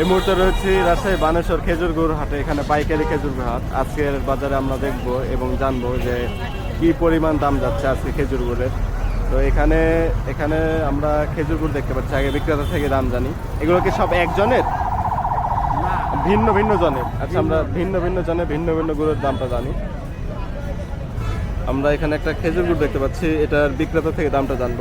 এই মুহূর্তে রয়েছে রাজশাহী বানেশ্বর খেজুর গুড় হাটে। এখানে পাইকারি খেজুর হাট। আজকের বাজারে আমরা দেখব এবং জানব যে কি পরিমাণ দাম যাচ্ছে আজকে খেজুর গুড়ের। তো এখানে এখানে আমরা খেজুর গুড় দেখতে পাচ্ছি। আগে বিক্রেতা থেকে দাম জানি। এগুলো কি সব একজনের? ভিন্ন ভিন্ন জনের। আচ্ছা আমরা ভিন্ন ভিন্ন জনে ভিন্ন ভিন্ন গুড়ের দামটা জানি। আমরা এখানে একটা খেজুর গুড় দেখতে পাচ্ছি। এটার বিক্রেতা থেকে দামটা জানব।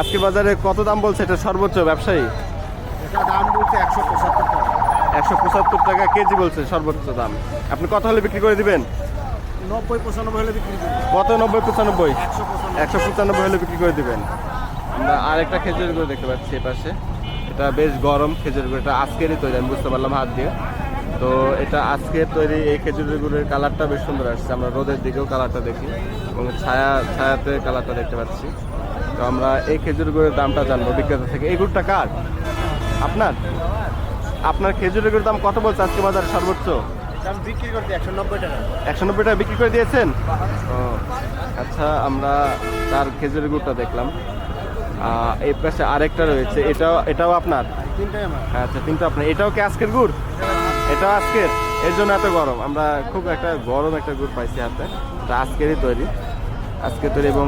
আজকে বাজারে কত দাম বলছে? এটা সর্বোচ্চ ব্যবসায়ী? এটা দাম বলছে একশো পঁচাত্তর টাকা। একশো পঁচাত্তর টাকা কেজি বলছে সর্বোচ্চ দাম। আপনি কত হলে বিক্রি করে দিবেন? নব্বই পঁচানব্বই হলে বিক্রি করি কত? নব্বই পঁচানব্বই? একশো পঁচানব্বই। হলে বিক্রি করে দিবেন। আমরা আরেকটা খেজুর গুঁড়ো দেখতে পাচ্ছি এপাশে এটা বেশ গরম খেজুর গুঁড়ো। এটা আজকেরই তৈরি আমি বুঝতে পারলাম হাত দিয়ে। তো এটা আজকের তৈরি এই খেজুর গুড়ের কালারটা বেশ সুন্দর আসছে। আমরা রোদের দিকেও কালারটা দেখি এবং ছায়া ছায়াতে কালারটা দেখতে পাচ্ছি। তো আমরা এই খেজুর গুড়ের দামটা জানব। বিক্রেতা থেকে। এই গুড়টা কার? আপনার? আপনার খেজুরের দাম কত বলছে আজকে বাজারে সর্বোচ্চ? দাম বিক্রি করতে একশো নব্বই টাকা। একশো নব্বই টাকা বিক্রি করে দিয়েছেন? ও আচ্ছা আমরা তার খেজুরের গুড়টা দেখলাম। এই পাশে আরেকটা রয়েছে এটাও এটাও আপনার? আচ্ছা কিন্তু আপনার। এটাও কি আজকের গুড়? এটাও আজকের? এর জন্য এত গরম। আমরা খুব একটা গরম একটা গুড় পাইছি হাতে। এটা আজকেরই তৈরি। আজকে তৈরি এবং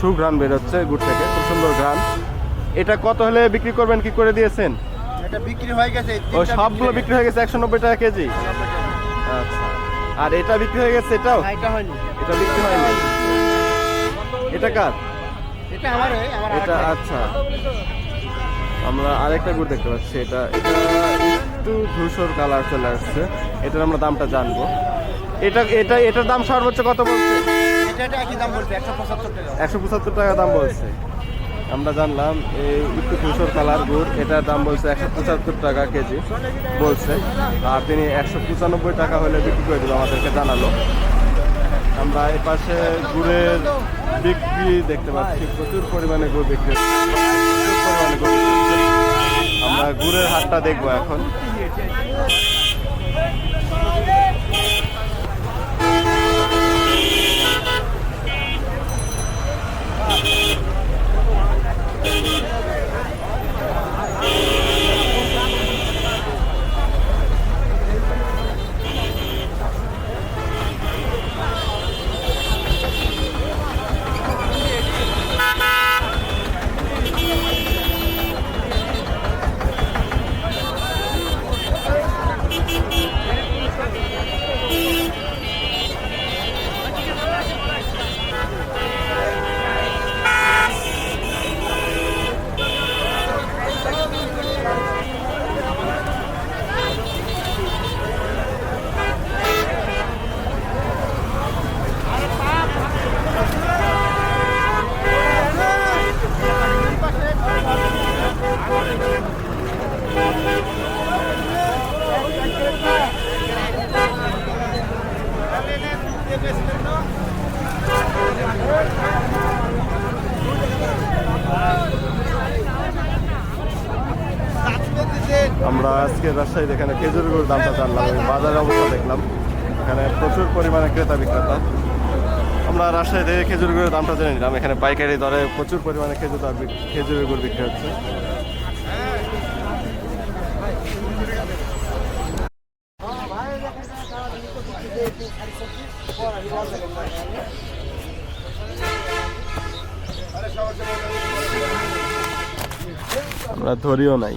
সুঘ্রাণ বেরোচ্ছে গুড় থেকে। খুব সুন্দর ঘ্রাণ। এটা কত হলে বিক্রি করবেন? কি করে দিয়েছেন? এটা বিক্রি হয়ে গেছে ও সবগুলো বিক্রি হয়ে গেছে একশো নব্বই টাকা কেজি? আচ্ছা। আর এটা বিক্রি হয়ে গেছে এটাও? এটা হয়নি। এটা বিক্রি হয়নি? এটা কার? এটা আমার এটা আচ্ছা। আমরা আরেকটা গুড় দেখতে পাচ্ছি এটা এটা একটু ধূসর কালার চলে আসছে। এটার আমরা দামটা জানব। এটা এটা এটার দাম সর্বোচ্চ কত বলছে? একশো পঁচাত্তর টাকা দাম বলছে। আমরা জানলাম এই একটু ধূসর কালার গুড়, এটার দাম বলছে একশো পঁচাত্তর টাকা কেজি বলছে। আর তিনি একশো পঁচানব্বই টাকা হলে বিক্রি করে দিল আমাদেরকে জানালো। আমরা এই পাশে গুড়ের বিক্রি দেখতে পাচ্ছি। প্রচুর পরিমাণে গুড় বিক্রি আমরা গুড়ের হাটটা দেখব এখন। আমরা আজকে রাজশাহীতে এখানে খেজুর গুড় দামটা জানলাম এবং বাজারের অবস্থা দেখলাম। এখানে প্রচুর পরিমাণে ক্রেতা বিক্রেতা। আমরা রাজশাহী থেকে খেজুর গুড়ের দামটা জেনে নিলাম। এখানে পাইকারি দরে প্রচুর পরিমাণে খেজুর খেজুরের গুড় বিক্রি হচ্ছে। আমরা ধরিও নাই।